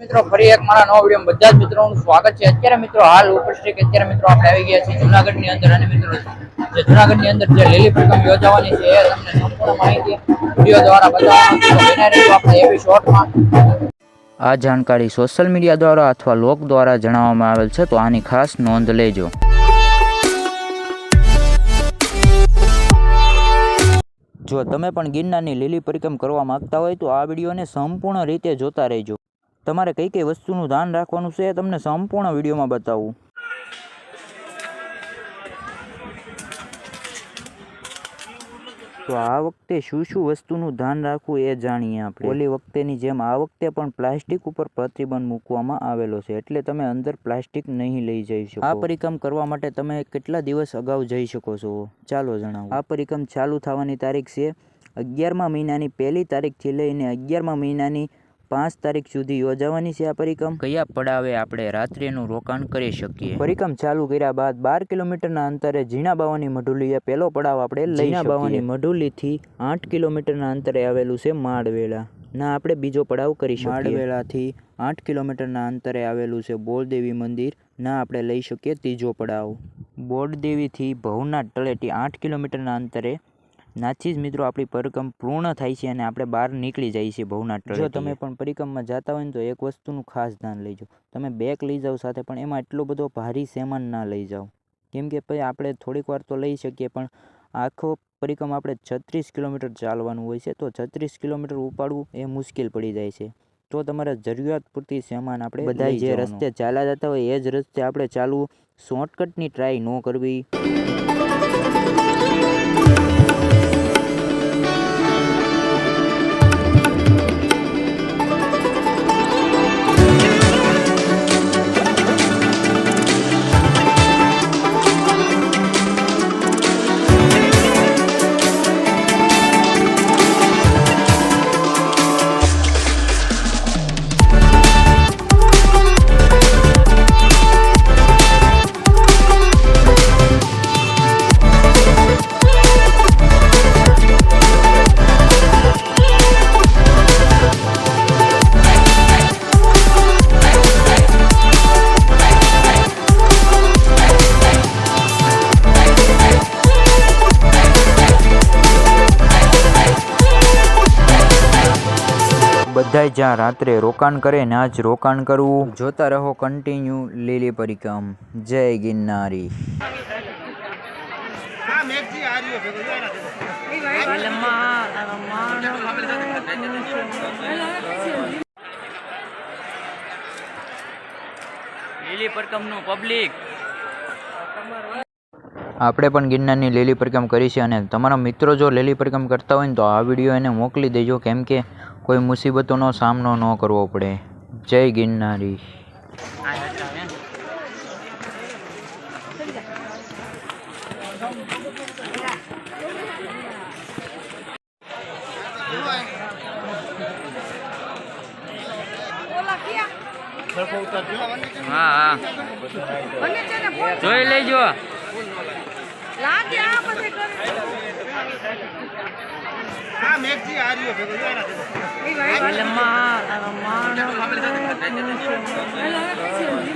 મિત્રો, ફરી એક મારા નવા વીડિયો બધા જ મિત્રોનું સ્વાગત છે. અત્યારે મિત્રો હાલ ઉપસ્થિત અત્યારે મિત્રો આપણે આવી ગયા છીએ જુનાગઢની અંદર અને મિત્રો જે જુનાગઢની અંદર જે લીલી પ્રકમ યોજાવાની છે એ તમને સંપૂર્ણ માહિતી વીડિયો દ્વારા બતાવવાનો એવી શોર્ટમાં આ જાણકારી સોશિયલ મીડિયા દ્વારા અથવા લોક દ્વારા જણાવવામાં આવેલ છે, તો આની ખાસ નોંધ લેજો. જો તમે પણ ગિરનારની લીલી પરિક્રમ કરવા માંગતા હોય, તો આ વિડીયોને સંપૂર્ણ રીતે જોતા રહેજો. તમારે કઈ કઈ વસ્તુનું ધ્યાન રાખવાનું છે એ તમને સંપૂર્ણ વિડીયોમાં બતાવું. તો આ વખતે શું શું વસ્તુનું ધ્યાન રાખવું એ જાણીએ આપણે. ઓલી વખતેની જેમ આ વખતે પણ પ્લાસ્ટિક ઉપર પ્રતિબંધ મૂકવામાં આવેલો છે, એટલે તમે અંદર પ્લાસ્ટિક નહીં લઈ જઈ શકો. આ પરિક્રમ કરવા માટે તમે કેટલા દિવસ અગાઉ જઈ શકો છો? ચાલો જણાવો. આ પરિક્રમ ચાલુ થવાની તારીખ છે અગિયારમા મહિનાની પહેલી તારીખથી લઈને અગિયારમા મહિનાની પાંચ તારીખ સુધી યોજાવાની છે આ પરિક્રમ. કયા પડાવે આપણે રાત્રિનું રોકાણ કરી શકીએ? પરિક્રમ ચાલુ કર્યા બાદ બાર કિલોમીટરના અંતરે ઝીણા બાવાની મઢુલીએ પહેલો પડાવ આપણે લઈના બાવાની મઢુલીથી આઠ કિલોમીટરના અંતરે આવેલું છે માળવેલા. ના આપણે બીજો પડાવ કરી શકીએ. માળવેલાથી આઠ કિલોમીટરના અંતરે આવેલું છે બોળદેવી મંદિર. ના આપણે લઈ શકીએ ત્રીજો પડાવ. બોળદેવીથી ભવનાથ તળેટી આઠ કિલોમીટરના અંતરે નાથી જ મિત્રો આપણી પરિક્રમ પૂર્ણ થાય છે અને આપણે બહાર નીકળી જઈએ છીએ ભવનાથ જો તમે પણ પરિક્રમમાં જતા હોય ને તો એક વસ્તુનું ખાસ ધ્યાન લેજો. તમે બેગ લઈ જાઓ સાથે પણ એમાં એટલો બધો ભારી સામાન ના લઈ જાઓ. કેમ કે ભાઈ આપણે થોડીક વાર તો લઈ શકીએ પણ આખો પરિક્રમ આપણે છત્રીસ કિલોમીટર ચાલવાનું હોય છે તો છત્રીસ કિલોમીટર ઉપાડવું એ મુશ્કેલ પડી જાય છે. તો તમારે જરૂરિયાત પૂરતી સામાન આપણે બધા જે રસ્તે ચાલ્યા જતા હોય એ જ રસ્તે આપણે ચાલવું. શોર્ટકટની ટ્રાય ન કરવી. બધાય જ્યાં રાત્રે રોકાણ કરે ત્યાં જ રોકાણ કરવું. જોતા રહો કન્ટિન્યુ લીલી પરિક્રમ જય ગિરનારી. લીલી પ્રકમનું પબ્લિક આપણે પણ ગિરનારની લીલી પરિક્રમ કરી છે અને તમારા મિત્રો જો લીલી પરિક્રમ કરતા હોય ને તો આ વીડિયો એને મોકલી દેજો કેમ કે કોઈ મુસીબતોનો સામનો ન કરવો પડે. જય ગિરનારી. હા હા. જોઈ લેજો. લમ્મા લમ્મા